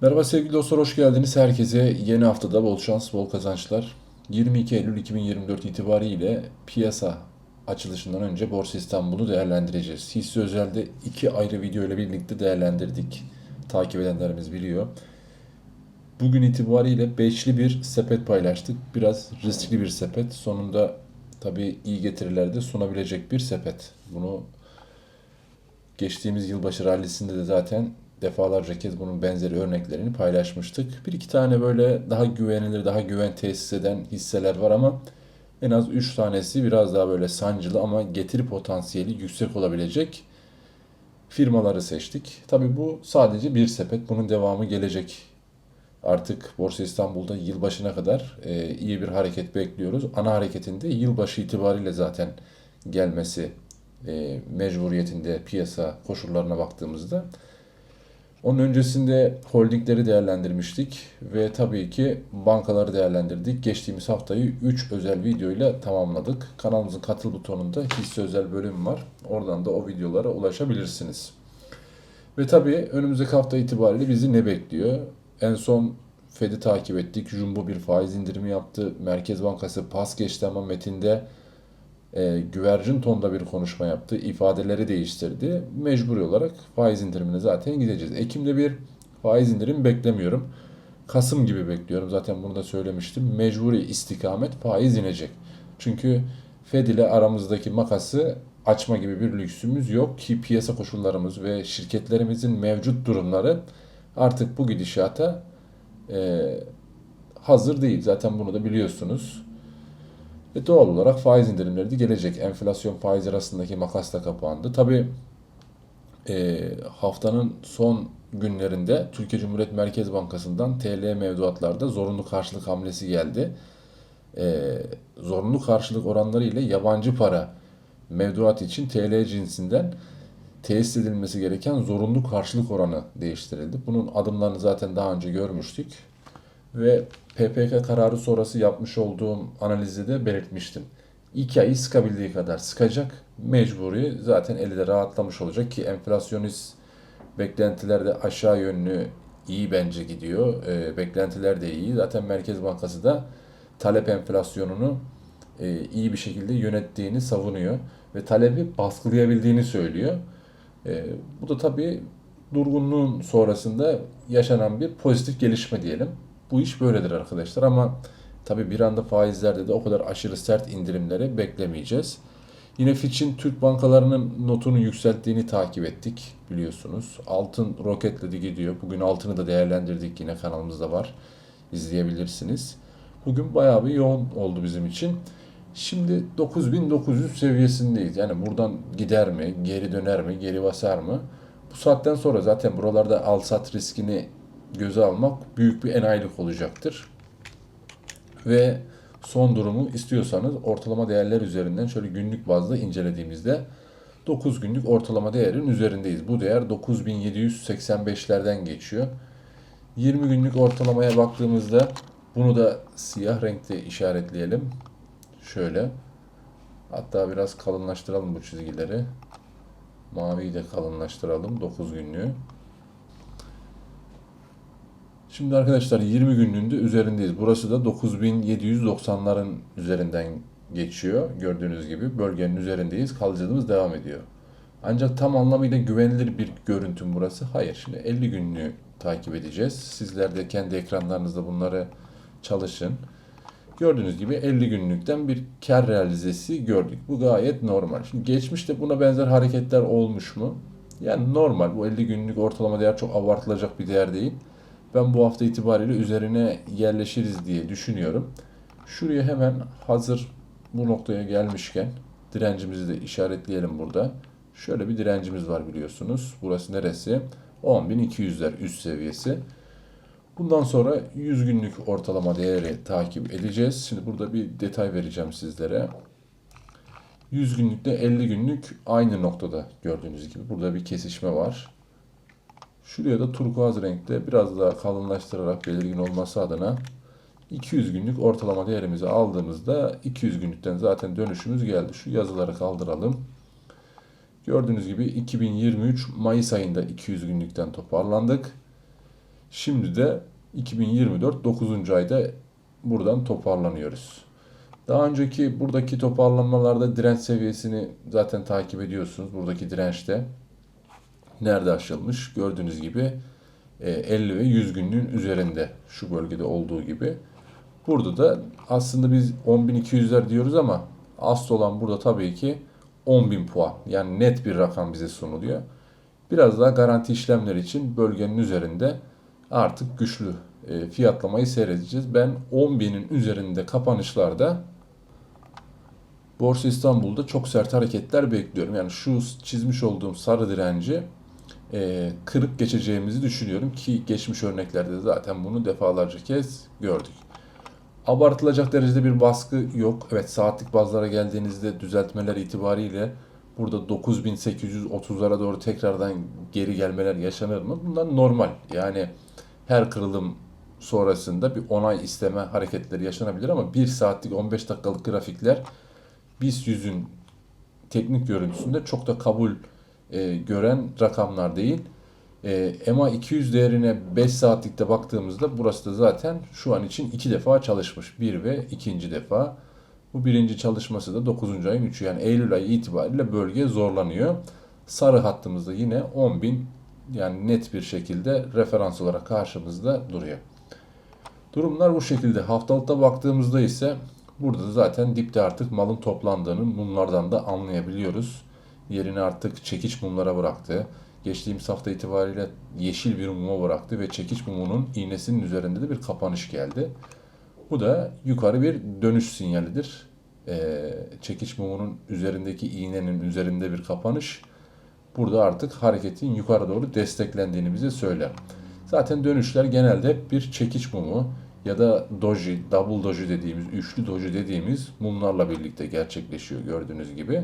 Merhaba sevgili dostlar, hoş geldiniz. Herkese yeni haftada bol şans, bol kazançlar. 22 Eylül 2024 itibariyle piyasa açılışından önce Borsa İstanbul'u değerlendireceğiz. Hisse özelde iki ayrı video ile birlikte değerlendirdik. Takip edenlerimiz biliyor. Bugün itibariyle beşli bir sepet paylaştık. Biraz riskli bir sepet. Sonunda tabii iyi getiriler de sunabilecek bir sepet. Bunu geçtiğimiz yılbaşı rallisinde de zaten defalarca kez bunun benzeri örneklerini paylaşmıştık. Bir iki tane böyle daha güvenilir, daha güven tesis eden hisseler var ama en az 3 tanesi biraz daha böyle sancılı ama getiri potansiyeli yüksek olabilecek firmaları seçtik. Tabii bu sadece bir sepet. Bunun devamı gelecek. Artık Borsa İstanbul'da yılbaşına kadar e, iyi bir hareket bekliyoruz. Ana hareketinde yılbaşı itibariyle zaten gelmesi e, mecburiyetinde piyasa koşullarına baktığımızda. Onun öncesinde holdingleri değerlendirmiştik ve tabii ki bankaları değerlendirdik. Geçtiğimiz haftayı 3 özel video ile tamamladık. Kanalımızın katıl butonunda hisse özel bölüm var. Oradan da o videolara ulaşabilirsiniz. Ve tabii önümüzdeki hafta itibariyle bizi ne bekliyor? En son Fed'i takip ettik. Jumbo bir faiz indirimi yaptı. Merkez Bankası pas geçti ama metinde e, güvercin tonda bir konuşma yaptı. ifadeleri değiştirdi. Mecburi olarak faiz indirimine zaten gideceğiz. Ekim'de bir faiz indirim beklemiyorum. Kasım gibi bekliyorum. Zaten bunu da söylemiştim. Mecburi istikamet faiz inecek. Çünkü Fed ile aramızdaki makası açma gibi bir lüksümüz yok ki piyasa koşullarımız ve şirketlerimizin mevcut durumları artık bu gidişata e, hazır değil. Zaten bunu da biliyorsunuz. Ve doğal olarak faiz indirimleri de gelecek. Enflasyon faiz arasındaki makas da kapandı. Tabi e, haftanın son günlerinde Türkiye Cumhuriyet Merkez Bankası'ndan TL mevduatlarda zorunlu karşılık hamlesi geldi. E, zorunlu karşılık oranları ile yabancı para mevduat için TL cinsinden tesis edilmesi gereken zorunlu karşılık oranı değiştirildi. Bunun adımlarını zaten daha önce görmüştük ve PPK kararı sonrası yapmış olduğum analizde de belirtmiştim. İki ayı sıkabildiği kadar sıkacak. Mecburi zaten eli de rahatlamış olacak ki enflasyonist beklentiler de aşağı yönlü iyi bence gidiyor. E, beklentiler de iyi. Zaten Merkez Bankası da talep enflasyonunu e, iyi bir şekilde yönettiğini savunuyor ve talebi baskılayabildiğini söylüyor. E, bu da tabii durgunluğun sonrasında yaşanan bir pozitif gelişme diyelim. Bu iş böyledir arkadaşlar ama tabi bir anda faizlerde de o kadar aşırı sert indirimleri beklemeyeceğiz. Yine Fitch'in Türk bankalarının notunu yükselttiğini takip ettik biliyorsunuz. Altın roketledi gidiyor. Bugün altını da değerlendirdik yine kanalımızda var. İzleyebilirsiniz. Bugün bayağı bir yoğun oldu bizim için. Şimdi 9900 seviyesindeyiz. Yani buradan gider mi, geri döner mi, geri basar mı? Bu saatten sonra zaten buralarda al sat riskini göze almak büyük bir enayilik olacaktır. Ve son durumu istiyorsanız ortalama değerler üzerinden şöyle günlük bazda incelediğimizde 9 günlük ortalama değerin üzerindeyiz. Bu değer 9785'lerden geçiyor. 20 günlük ortalamaya baktığımızda bunu da siyah renkte işaretleyelim. Şöyle. Hatta biraz kalınlaştıralım bu çizgileri. Maviyi de kalınlaştıralım 9 günlüğü. Şimdi arkadaşlar 20 günlüğünde üzerindeyiz. Burası da 9790'ların üzerinden geçiyor. Gördüğünüz gibi bölgenin üzerindeyiz. Kalıcılığımız devam ediyor. Ancak tam anlamıyla güvenilir bir görüntü burası. Hayır. Şimdi 50 günlüğü takip edeceğiz. Sizler de kendi ekranlarınızda bunları çalışın. Gördüğünüz gibi 50 günlükten bir kar realizesi gördük. Bu gayet normal. Şimdi geçmişte buna benzer hareketler olmuş mu? Yani normal. Bu 50 günlük ortalama değer çok abartılacak bir değer değil. Ben bu hafta itibariyle üzerine yerleşiriz diye düşünüyorum. Şuraya hemen hazır bu noktaya gelmişken direncimizi de işaretleyelim burada. Şöyle bir direncimiz var biliyorsunuz. Burası neresi? 10.200'ler üst seviyesi. Bundan sonra 100 günlük ortalama değeri takip edeceğiz. Şimdi burada bir detay vereceğim sizlere. 100 günlükte 50 günlük aynı noktada gördüğünüz gibi. Burada bir kesişme var. Şuraya da turkuaz renkte biraz daha kalınlaştırarak belirgin olması adına 200 günlük ortalama değerimizi aldığımızda 200 günlükten zaten dönüşümüz geldi. Şu yazıları kaldıralım. Gördüğünüz gibi 2023 Mayıs ayında 200 günlükten toparlandık. Şimdi de 2024 9. ayda buradan toparlanıyoruz. Daha önceki buradaki toparlanmalarda direnç seviyesini zaten takip ediyorsunuz. Buradaki dirençte nerede aşılmış? Gördüğünüz gibi 50 e, ve 100 günlüğün üzerinde şu bölgede olduğu gibi. Burada da aslında biz 10.200'ler diyoruz ama asıl olan burada tabii ki 10.000 puan. Yani net bir rakam bize sunuluyor. Biraz daha garanti işlemler için bölgenin üzerinde artık güçlü e, fiyatlamayı seyredeceğiz. Ben 10.000'in üzerinde kapanışlarda Borsa İstanbul'da çok sert hareketler bekliyorum. Yani şu çizmiş olduğum sarı direnci e, kırıp geçeceğimizi düşünüyorum ki geçmiş örneklerde zaten bunu defalarca kez gördük. Abartılacak derecede bir baskı yok. Evet saatlik bazlara geldiğinizde düzeltmeler itibariyle burada 9830'lara doğru tekrardan geri gelmeler yaşanır mı? Bunlar normal. Yani her kırılım sonrasında bir onay isteme hareketleri yaşanabilir ama 1 saatlik 15 dakikalık grafikler BIST 100'ün teknik görüntüsünde çok da kabul e, gören rakamlar değil. E, EMA 200 değerine 5 saatlikte baktığımızda burası da zaten şu an için iki defa çalışmış. Bir ve ikinci defa. Bu birinci çalışması da 9. ayın 3'ü yani Eylül ayı itibariyle bölge zorlanıyor. Sarı hattımızda yine 10.000 yani net bir şekilde referans olarak karşımızda duruyor. Durumlar bu şekilde. Haftalıkta baktığımızda ise burada zaten dipte artık malın toplandığını mumlardan da anlayabiliyoruz. Yerini artık çekiç mumlara bıraktı. Geçtiğimiz hafta itibariyle yeşil bir muma bıraktı ve çekiç mumunun iğnesinin üzerinde de bir kapanış geldi. Bu da yukarı bir dönüş sinyalidir. Ee, çekiç mumunun üzerindeki iğnenin üzerinde bir kapanış burada artık hareketin yukarı doğru desteklendiğini bize söyler. Zaten dönüşler genelde bir çekiç mumu ya da doji, double doji dediğimiz, üçlü doji dediğimiz mumlarla birlikte gerçekleşiyor gördüğünüz gibi.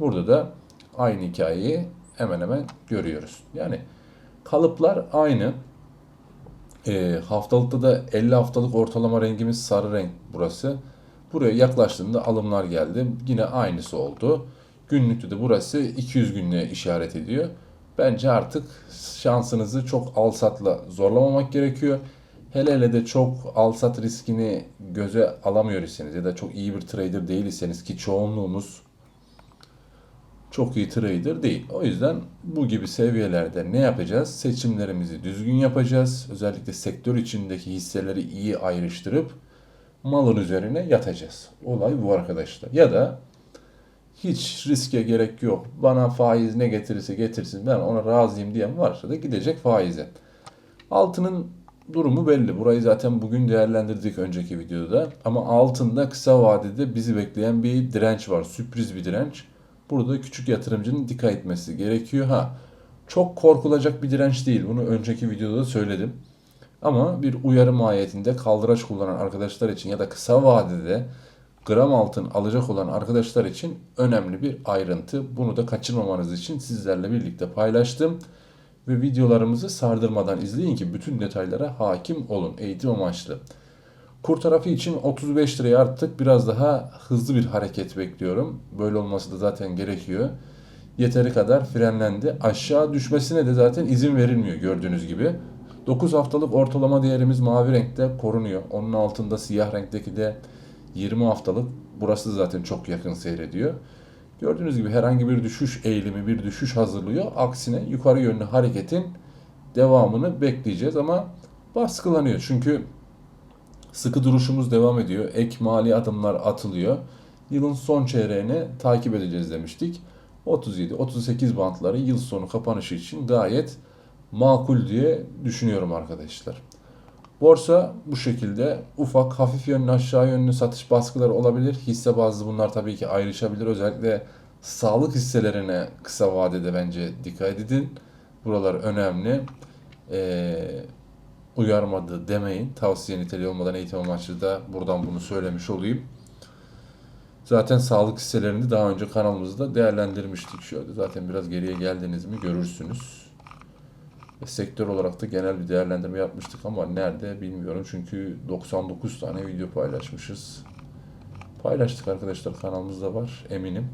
Burada da aynı hikayeyi hemen hemen görüyoruz. Yani kalıplar aynı. E, haftalıkta da 50 haftalık ortalama rengimiz sarı renk burası. Buraya yaklaştığında alımlar geldi. Yine aynısı oldu. Günlükte de burası 200 günlüğe işaret ediyor. Bence artık şansınızı çok alsatla zorlamamak gerekiyor. Hele hele de çok alsat riskini göze alamıyor iseniz ya da çok iyi bir trader değilseniz ki çoğunluğumuz çok iyi trader değil. O yüzden bu gibi seviyelerde ne yapacağız? Seçimlerimizi düzgün yapacağız. Özellikle sektör içindeki hisseleri iyi ayrıştırıp malın üzerine yatacağız. Olay bu arkadaşlar. Ya da hiç riske gerek yok. Bana faiz ne getirirse getirsin ben ona razıyım diyen varsa da gidecek faize. Altının durumu belli. Burayı zaten bugün değerlendirdik önceki videoda. Ama altında kısa vadede bizi bekleyen bir direnç var. Sürpriz bir direnç. Burada küçük yatırımcının dikkat etmesi gerekiyor. Ha çok korkulacak bir direnç değil. Bunu önceki videoda da söyledim. Ama bir uyarı mahiyetinde kaldıraç kullanan arkadaşlar için ya da kısa vadede gram altın alacak olan arkadaşlar için önemli bir ayrıntı. Bunu da kaçırmamanız için sizlerle birlikte paylaştım. Ve videolarımızı sardırmadan izleyin ki bütün detaylara hakim olun eğitim amaçlı. Kur tarafı için 35 liraya arttık. Biraz daha hızlı bir hareket bekliyorum. Böyle olması da zaten gerekiyor. Yeteri kadar frenlendi. Aşağı düşmesine de zaten izin verilmiyor gördüğünüz gibi. 9 haftalık ortalama değerimiz mavi renkte korunuyor. Onun altında siyah renkteki de 20 haftalık. Burası zaten çok yakın seyrediyor. Gördüğünüz gibi herhangi bir düşüş eğilimi, bir düşüş hazırlıyor. Aksine yukarı yönlü hareketin devamını bekleyeceğiz ama baskılanıyor. Çünkü Sıkı duruşumuz devam ediyor. Ek mali adımlar atılıyor. Yılın son çeyreğini takip edeceğiz demiştik. 37-38 bantları yıl sonu kapanışı için gayet makul diye düşünüyorum arkadaşlar. Borsa bu şekilde ufak hafif yönlü aşağı yönlü satış baskıları olabilir. Hisse bazlı bunlar tabii ki ayrışabilir. Özellikle sağlık hisselerine kısa vadede bence dikkat edin. Buralar önemli. Ee, uyarmadı demeyin. Tavsiye niteliği olmadan eğitim amaçlı da buradan bunu söylemiş olayım. Zaten sağlık hisselerini daha önce kanalımızda değerlendirmiştik. Şöyle zaten biraz geriye geldiniz mi görürsünüz. Ve sektör olarak da genel bir değerlendirme yapmıştık ama nerede bilmiyorum. Çünkü 99 tane video paylaşmışız. Paylaştık arkadaşlar kanalımızda var eminim.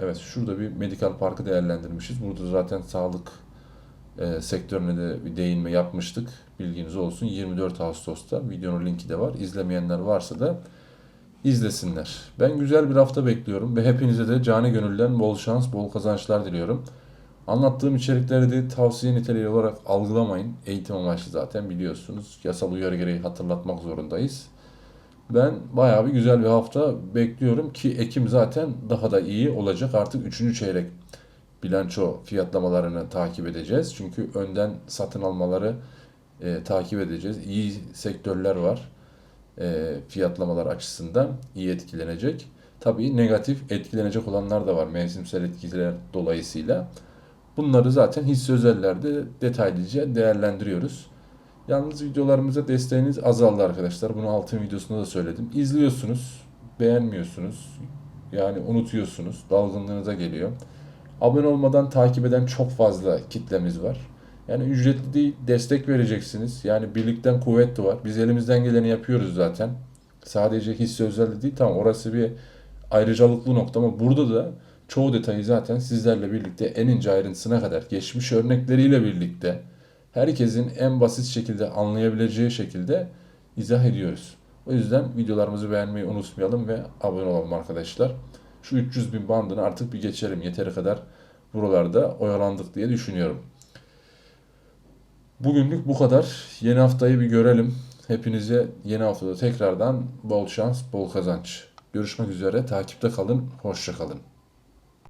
Evet şurada bir medikal parkı değerlendirmişiz. Burada zaten sağlık e, sektörüne de bir değinme yapmıştık. Bilginiz olsun. 24 Ağustos'ta videonun linki de var. İzlemeyenler varsa da izlesinler. Ben güzel bir hafta bekliyorum ve hepinize de cani gönülden bol şans, bol kazançlar diliyorum. Anlattığım içerikleri de tavsiye niteliği olarak algılamayın. Eğitim amaçlı zaten biliyorsunuz. Yasal uyarı gereği hatırlatmak zorundayız. Ben bayağı bir güzel bir hafta bekliyorum ki Ekim zaten daha da iyi olacak. Artık 3. çeyrek bilanço fiyatlamalarını takip edeceğiz. Çünkü önden satın almaları e, takip edeceğiz. İyi sektörler var e, fiyatlamalar açısından iyi etkilenecek. Tabii negatif etkilenecek olanlar da var mevsimsel etkiler dolayısıyla. Bunları zaten hisse özellerde detaylıca değerlendiriyoruz. Yalnız videolarımıza desteğiniz azaldı arkadaşlar. Bunu altın videosunda da söyledim. İzliyorsunuz, beğenmiyorsunuz. Yani unutuyorsunuz. Dalgınlığınıza geliyor. Abone olmadan takip eden çok fazla kitlemiz var. Yani ücretli değil, destek vereceksiniz. Yani birlikten kuvvet de var. Biz elimizden geleni yapıyoruz zaten. Sadece hisse özelde değil. Tamam orası bir ayrıcalıklı nokta ama burada da çoğu detayı zaten sizlerle birlikte en ince ayrıntısına kadar geçmiş örnekleriyle birlikte herkesin en basit şekilde anlayabileceği şekilde izah ediyoruz. O yüzden videolarımızı beğenmeyi unutmayalım ve abone olalım arkadaşlar. Şu 300 bin bandını artık bir geçelim. Yeteri kadar buralarda oyalandık diye düşünüyorum. Bugünlük bu kadar. Yeni haftayı bir görelim. Hepinize yeni haftada tekrardan bol şans, bol kazanç. Görüşmek üzere. Takipte kalın. Hoşça kalın.